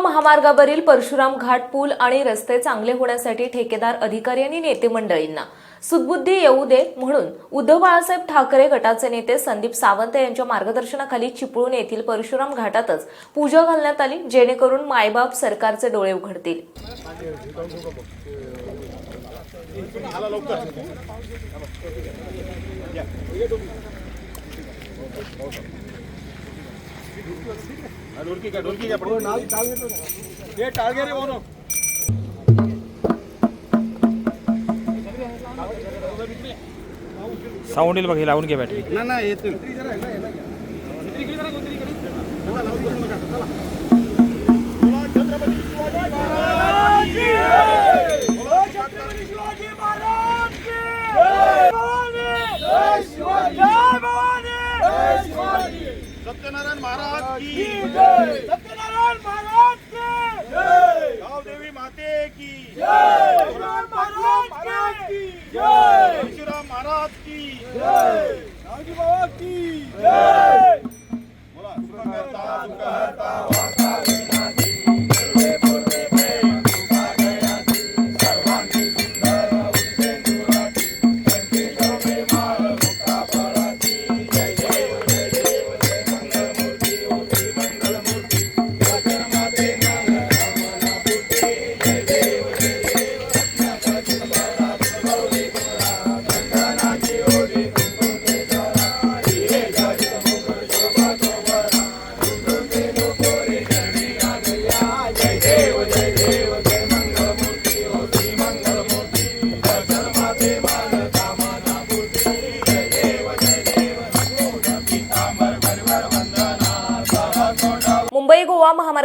महामार्गावरील परशुराम घाट पूल आणि रस्ते चांगले होण्यासाठी ठेकेदार अधिकारी आणि नेते मंडळींना सुदबुद्धी येऊ दे म्हणून उद्धव बाळासाहेब ठाकरे गटाचे नेते संदीप सावंत यांच्या मार्गदर्शनाखाली चिपळूण येथील परशुराम घाटातच पूजा घालण्यात आली जेणेकरून मायबाप सरकारचे डोळे उघडतील. ढोलकी का ढोलकी का साऊंड येईल बघ हे लावून घे बॅटरी। ना ना येतील सत्यनारायण महाराज की सत्यनारायण महाराज की गावदेवी माते की महाराज की परशुराम महाराज की गावजी बाबा की बोला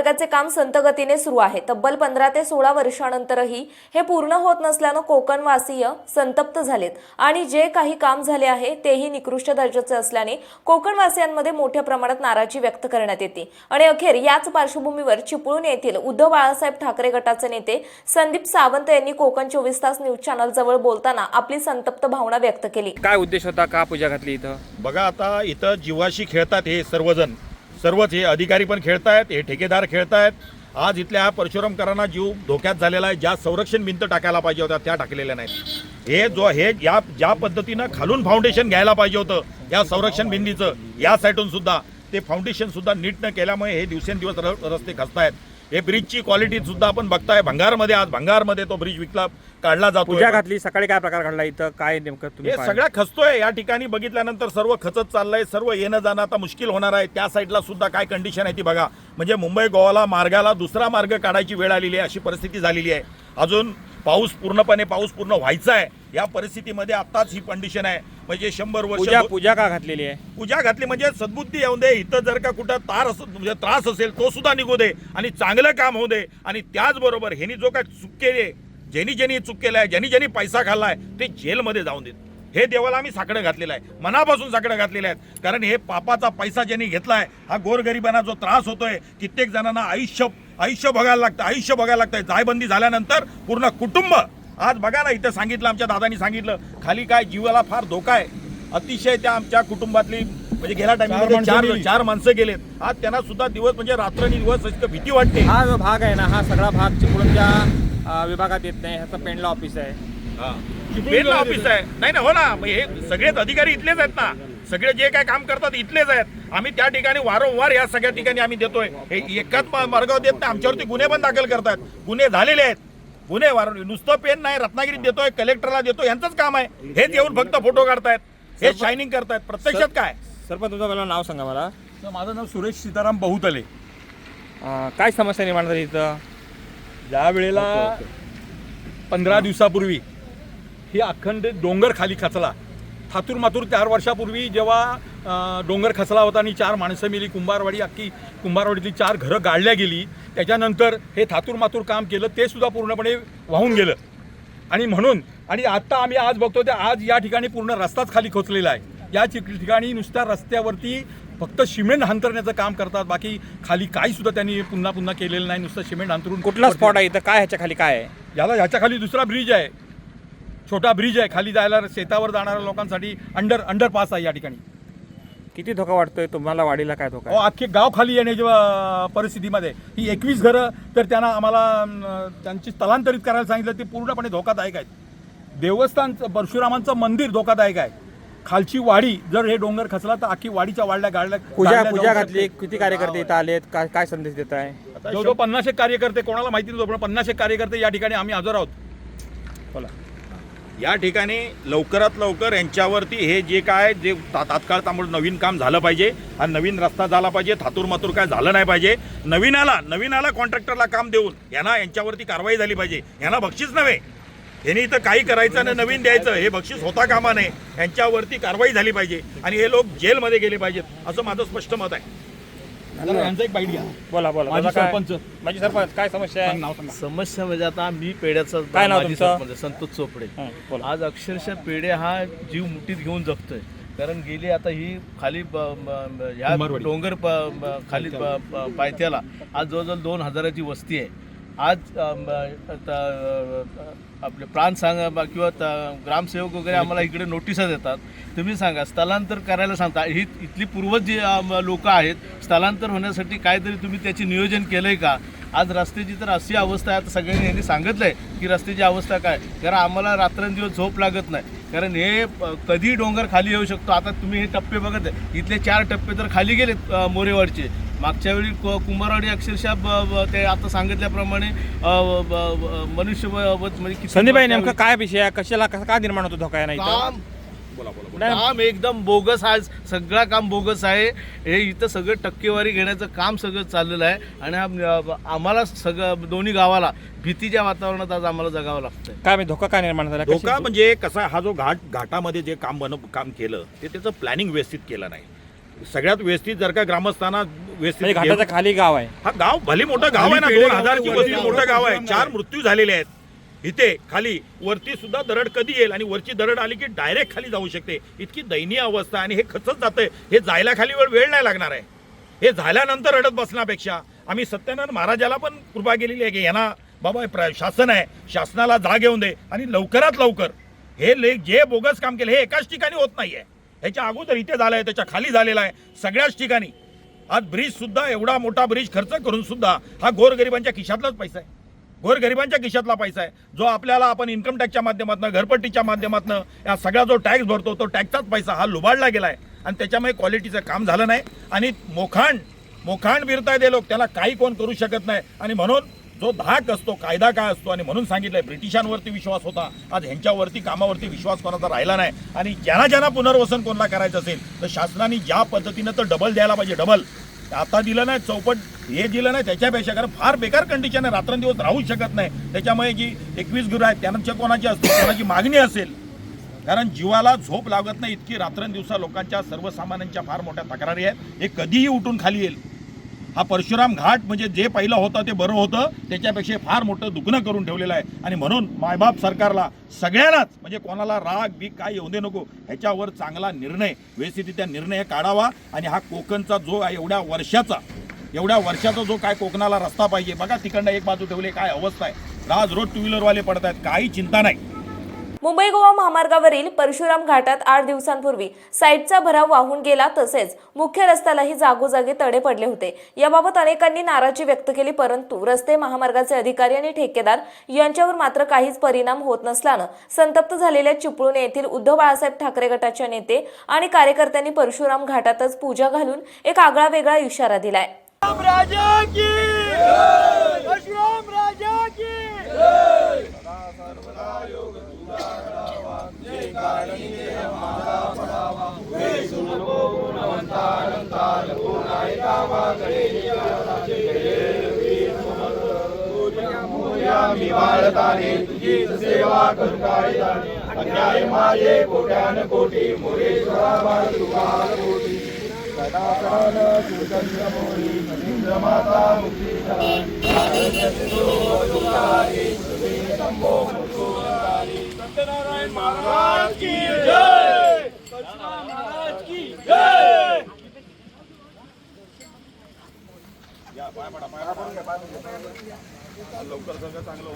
गोवा महामार्गाचे काम संत गतीने सुरू आहे. तब्बल पंधरा ते सोळा वर्षानंतरही हे पूर्ण होत नसल्यानं कोकणवासीय संतप्त झालेत. आणि जे काही काम झाले आहे तेही निकृष्ट दर्जाचे असल्याने कोकणवासियांमध्ये मोठ्या प्रमाणात नाराजी व्यक्त करण्यात येते. आणि अखेर याच पार्श्वभूमीवर चिपळूण येथील उद्धव बाळासाहेब ठाकरे गटाचे नेते संदीप सावंत यांनी कोकण चोवीस तास न्यूज चॅनल जवळ बोलताना आपली संतप्त भावना व्यक्त केली. काय उद्देश होता? का पूजा घातली इथं? बघा आता इथं जीवाशी खेळतात हे सर्वजण. सर्वच हे अधिकारी पण खेळतायत हे ठेकेदार खेळतायत. आज इथल्या परशुरामकरांना जीव धोक्यात झालेला आहे. ज्या संरक्षण भिंत टाकायला पाहिजे होत्या त्या टाकलेल्या नाहीत. हे जो हे या ज्या पद्धतीनं खालून फाउंडेशन घ्यायला पाहिजे होतं या संरक्षण भिंतीचं या साईटून सुद्धा ते फाउंडेशन सुद्धा नीट न केल्यामुळे हे दिवसेंदिवस र- रस्ते खचतायत. हे ब्रिजची क्वालिटी सुद्धा आपण बघताय. भंगारमध्ये आज भंगारमध्ये तो ब्रिज विकला काढला जातो पूजा घातली सकाळी काय प्रकार घडला इथं? काय नेमकं तुम्ही हे पाहिलं? सगळ्या खचतोय. या ठिकाणी बघितल्यानंतर सर्व खचत चाललंय. सर्व येणं जाणं आता मुश्किल होणार आहे. त्या साईडला सुद्धा काय कंडिशन आहे ती बघा. म्हणजे मुंबई गोवाला मार्गाला दुसरा मार्ग काढायची वेळ आलेली आहे. अशी परिस्थिती झालेली आहे. अजून पाऊस पूर्णपणे पाऊस पूर्ण व्हायचा आहे. या परिस्थितीमध्ये आताच ही कंडिशन आहे. म्हणजे शंभर वर्ष पूजा पूजा का घातलेली आहे? पूजा घातली म्हणजे सद्बुद्धी येऊ दे. इथं जर का कुठं तार अस म्हणजे त्रास असेल तो सुद्धा निघू दे आणि चांगलं काम होऊ दे. आणि त्याचबरोबर ह्यांनी जो काय चूक केली आहे, ज्यांनी ज्यांनी चूक केलं आहे ज्यांनी ज्यांनी पैसा खाल्लाय ते जेलमध्ये जाऊन देत. हे देवाला आम्ही साकडं घातलेलं आहे. मनापासून साकडं घातलेलं आहे. कारण हे पापाचा पैसा ज्यांनी घेतलाय हा गोरगरिबांना जो त्रास होतोय कित्येक जणांना आयुष्य आयुष्य बघायला लागतं आयुष्य बघायला लागतंय. जायबंदी झाल्यानंतर पूर्ण कुटुंब आज बघा ना इथं सांगितलं आमच्या दादानी सांगितलं खाली काय जीवाला फार धोका आहे. अतिशय त्या आमच्या कुटुंबातली म्हणजे गेल्या टाइममध्ये चार चार माणसं गेलेत. आज त्यांना सुद्धा दिवस म्हणजे रात्रंदिवस इतकं भीती वाटते. हा जो भाग आहे ना हा सगळा भाग चिपळूणच्या विभागात येत नाही ह्याचं पेंडला ऑफिस आहे. पेन ऑफिस आहे. नाही ना हो ना. हे सगळेच अधिकारी इथलेच आहेत ना. सगळे जे काय काम करतात इथलेच आहेत. आम्ही त्या ठिकाणी वारंवार या सगळ्या ठिकाणी आम्ही देतोय. हे एकाच मार्गावर देत नाही. आमच्यावरती गुन्हे पण दाखल करतात गुन्हे झालेले आहेत. गुन्हे वार नुसतं पेन नाही रत्नागिरीत देतोय कलेक्टरला देतोय यांचंच काम आहे. हेच येऊन फक्त फोटो काढतायत. हे शायनिंग करतायत. प्रत्यक्षात काय? सरपंच तुमचं पहिलं नाव सांगा मला. तर माझं नाव सुरेश सीताराम बहुतले. काय समस्या निर्माण झाली इथं? ज्या वेळेला पंधरा दिवसापूर्वी ही अखंड डोंगर खाली खचला. थातूर मातूर चार वर्षापूर्वी जेव्हा डोंगर खचला होता आणि चार माणसं मिली. कुंभारवाडी अख्खी कुंभारवाडीतली चार घरं गाळल्या गेली. त्याच्यानंतर हे थातूर मातूर काम केलं ते सुद्धा पूर्णपणे वाहून गेलं. आणि म्हणून आणि आत्ता आम्ही आज बघतो ते आज या ठिकाणी पूर्ण रस्ताच खाली खोचलेला आहे. या ठिक- ठिकाणी नुसत्या रस्त्यावरती फक्त सिमेंट अंतरण्याचं काम करतात. बाकी खाली काही सुद्धा त्यांनी पुन्हा पुन्हा केलेलं नाही. नुसतं सिमेंट अंतरून कुठला स्पॉट आहे इथं? काय ह्याच्या खाली काय आहे? याला ह्याच्या खाली दुसरा ब्रिज आहे. छोटा ब्रिज आहे. खाली जायला शेतावर जाणाऱ्या लोकांसाठी अंडर अंडरपास आहे या ठिकाणी. किती धोका वाटतोय तुम्हाला वाढीला काय धोका अहो, आहे? अख्खे गाव खाली येण्याच्या अं, परिस्थितीमध्ये. ही एकवीस घरं तर त्यांना आम्हाला अं, त्यांची स्थलांतरित करायला सांगितलं ते पूर्णपणे धोकादायक आहेत. देवस्थान परशुरामांचं मंदिर धोकादायक आहे. खालची वाडी जर हे डोंगर खचला तर अख्खी वाडीच्या वाढल्या गाडल्या पूजा गाडल्या पूजा जाऊ घातली शकते. किती कार्यकर्ते इथं आलेत? काय काय संदेश देत आहे? जवळजवळ पन्नास एक कार्यकर्ते कोणाला माहिती नव्हतं पण पन्नास एक कार्यकर्ते या ठिकाणी आम्ही हजर आहोत. बोला. या ठिकाणी लवकरात लवकर यांच्यावरती हे जे काय जे ता- तात्काळ त्यामुळे नवीन काम झालं पाहिजे आणि नवीन रस्ता झाला पाहिजे थातूर मातूर काय झालं नाही पाहिजे नवीनाला नवीनाला कॉन्ट्रॅक्टरला काम देऊन यांना यांच्यावरती कारवाई झाली पाहिजे यांना बक्षीस नव्हे. यांनी इथं काही करायचं आणि नवीन द्यायचं हे बक्षीस होता कामा नये यांच्यावरती कारवाई झाली पाहिजे आणि हे लोक जेलमध्ये गेले पाहिजेत असं माझं स्पष्ट मत आहे. जरा यांचं एक बाईट घ्या. बोला बोला. माजी दादा, काय- सरपंच. माजी सरपंच काय समस्या सांग आहे नाव सांगा समस्या म्हणजे आता मी पेड्याचा काय नाव माजी तुमचं? सरपंच आहे, संतोष चोपडे. हं, बोला. आज अक्षरशः पेढे हा जीव मुठीत घेऊन जगतोय. कारण गेली आता ही खाली ब- ब- ब- ह्या कुंभारवाडी. डोंगर प- ब- खाली प- प- पायथ्याला आज जवळजवळ दोन हजाराची वस्ती आहे. आज आपले प्राण सांगा बा- किंवा त- ग्रामसेवक वगैरे आम्हाला इकडे नोटिसा देतात. तुम्ही सांगा स्थलांतर करायला सांगता. ही इथली पूर्वज जी लोक आहेत स्थलांतर होण्यासाठी काहीतरी तुम्ही त्याचे नियोजन केलंय का? आज रस्त्याची तर अशी अवस्था आहे आता सगळ्यांनी यांनी सांगितलंय की रस्त्याची अवस्था काय? कारण आम्हाला रात्रंदिवस झोप लागत नाही. कारण हे कधी डोंगर खाली येऊ शकतो. आता तुम्ही हे टप्पे बघत आहे. इथले चार टप्पे तर खाली गेलेत मोरेवाडचे मागच्या वेळी कु- कुंभारवाडी अक्षरशः ते आता सांगितल्याप्रमाणे मनुष्यवध म्हणजे किती- संदीपभाई नेमकं काय विषय आहे? कशाला कसा का निर्माण होतो धोका नाही काम. काम एकदम बोगस आहे. सगळं काम बोगस आहे. हे इथं सगळं टक्केवारी घेण्याचं काम सगळं चाललेलं आहे. आणि हा, आम्हाला सगळं दोन्ही गावाला भीतीच्या वातावरणात आज आम्हाला जगावं लागतंय. काय म्हणजे धोका काय निर्माण झाला? धोका म्हणजे कसा आहे, हा जो घाट घाटामध्ये जे काम बन काम केलं ते त्याचं प्लॅनिंग व्यवस्थित केलं नाही. सगळ्यात व्यवस्थित जर का ग्रामस्थांना म्हणजे व्यवस्थित घाटाच्या खाली गाव आहे. हा गाव भले मोठं गाव आहे ना दोन हजारची वस्ती वरती मोठं गाव आहे. चार आहे. मृत्यू झालेले आहेत. इथे खाली वरती सुद्धा दरड कधी येईल आणि वरची दरड आली की डायरेक्ट खाली जाऊ शकते. इतकी दयनीय अवस्था आणि हे खचत जातंय. हे जायला खाली वेळ वेळ नाही लागणार आहे. हे झाल्यानंतर रडत बसण्यापेक्षा आम्ही सत्यानंद महाराजाला पण कृपा केलेली आहे की यांना बाबा हे प्र- शासन आहे. शासनाला जाग येऊन दे आणि लवकरात लवकर हे लेख जे बोगस काम केलं हे एकाच ठिकाणी होत नाहीये. ह्याच्या अगोदर इथे झालं आहे त्याच्याखाली झालेला आहे सगळ्याच ठिकाणी. आज ब्रिज सुद्धा एवढा मोठा ब्रिज खर्च करून सुद्धा हा गोरगरिबांच्या खिशातलाच पैसा आहे. गोरगरिबांच्या खिशातला पैसा आहे. जो आपल्याला आपण इन्कम टॅक्सच्या माध्यमातून घरपट्टीच्या माध्यमातून या सगळा जो टॅक्स भरतो तो टॅक्सचाच पैसा हा लुबाडला गेला आहे आणि त्याच्यामुळे क्वालिटीचं काम झालं नाही. आणि मोखांड मोखांड बिरताय ते लोक त्याला काही कोण करू शकत नाही. आणि म्हणून जो धाक असतो कायदा काय असतो? आणि म्हणून सांगितलंय ब्रिटिशांवरती विश्वास होता. आज ह्यांच्यावरती कामावरती विश्वास कोणाचा राहिला नाही. आणि ज्यांना ज्यांना पुनर्वसन कोणाला करायचं असेल तर शासनाने ज्या पद्धतीनं तर डबल द्यायला पाहिजे डबल आता दिलं नाही चौपट हे दिलं नाही त्याच्यापेक्षा कारण फार बेकार कंडिशन आहे. रात्रंदिवस राहू शकत नाही. त्याच्यामुळे जी एकवीस गुरु आहेत त्यांच्या कोणाची असते कोणाची मागणी असेल? कारण जीवाला झोप लागत नाही इतकी रात्रंदिवसा लोकांच्या सर्वसामान्यांच्या फार मोठ्या तक्रारी आहेत. हे कधीही उठून खाली येईल. हा परशुराम घाट म्हणजे जे पहिलं होतं ते बरं होतं. त्याच्यापेक्षा फार मोठं दुखणं करून ठेवलेलं आहे. आणि म्हणून मायबाप सरकारला सगळ्यांनाच म्हणजे कोणाला राग बी काय येऊ दे नको ह्याच्यावर चांगला निर्णय व्यवस्थित निर्णय काढावा. आणि हा कोकणचा जो आहे एवढ्या वर्षाचा एवढ्या वर्षाचा जो काय कोकणाला रस्ता पाहिजे. बघा तिकडनं एक बाजू ठेवले काय अवस्था आहे. राज रोज टू व्हीलरवाले पडत आहेत काही चिंता नाही. मुंबई गोवा महामार्गावरील परशुराम घाटात आठ दिवसांपूर्वी साईटचा भराव वाहून गेला तसेच मुख्य रस्त्यालाही जागोजागी तडे पडले होते. याबाबत अनेकांनी नाराजी व्यक्त केली परंतु रस्ते महामार्गाचे अधिकारी आणि ठेकेदार यांच्यावर मात्र काहीच परिणाम होत नसल्यानं संतप्त झालेल्या चिपळूण येथील उद्धव बाळासाहेब ठाकरे गटाच्या नेते आणि कार्यकर्त्यांनी परशुराम घाटातच पूजा घालून एक आगळा वेगळा इशारा दिलाय. राजा की राजा की कारणि देह माझा पडावा वेसु नको गुणवंता अनंता लघु नायका माकडे मी बाळताने तुझी सेवा कंटाळी अन्याय माझे कोट्यान कोटी मुरेश्वरा बाळुका कोटी कदाकाल सुगंध मोरी नरेंद्र माता मुक्ती महाराज की जय. महाराज की जय या पाय पडा पाय पाय लवकर सगळं चांगलं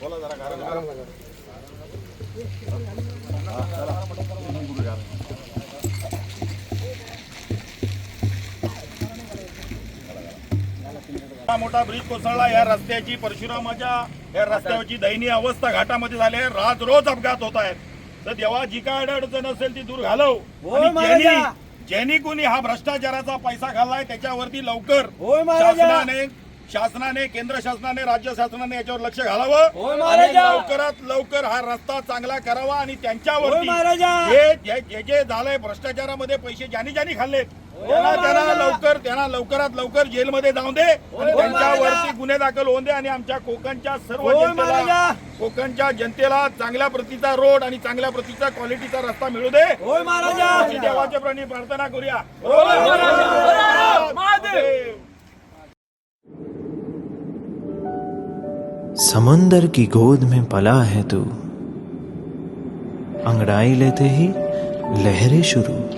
बोला जरा घरा घरा मोठा ब्रिज कोसळला या रस्त्याची परशुरामाच्या या रस्त्याची दयनीय अवस्था घाटामध्ये झाली आहे. राज रोज अपघात होत आहेत. तर देवा जी काय अडचण असेल ती दूर घालव. आणि ज्यांनी कोणी हा भ्रष्टाचाराचा पैसा खाल्लाय त्याच्यावरती लवकर शासनाने शासनाने केंद्र शासनाने राज्य शासनाने याच्यावर लक्ष घालावं. आणि लवकरात लवकर हा रस्ता चांगला करावा आणि जे- जे जे झालंय भ्रष्टाचारामध्ये पैसे ज्यांनी ज्यांनी खाल्लेत त्यांना त्यांना लवकर त्यांना लवकरात लवकर जेलमध्ये जाऊन दे. त्यांच्यावरती गुन्हे दाखल होऊन दे आणि आमच्या कोकणच्या सर्व जनतेला कोकणच्या जनतेला चांगल्या प्रतीचा रोड आणि चांगल्या प्रतीचा क्वालिटीचा रस्ता मिळू दे. देवाच्या प्राणी प्रार्थना करूया. समुंदर की गोद में पला है तू। अंगड़ाई लेते ही लहरें शुरू।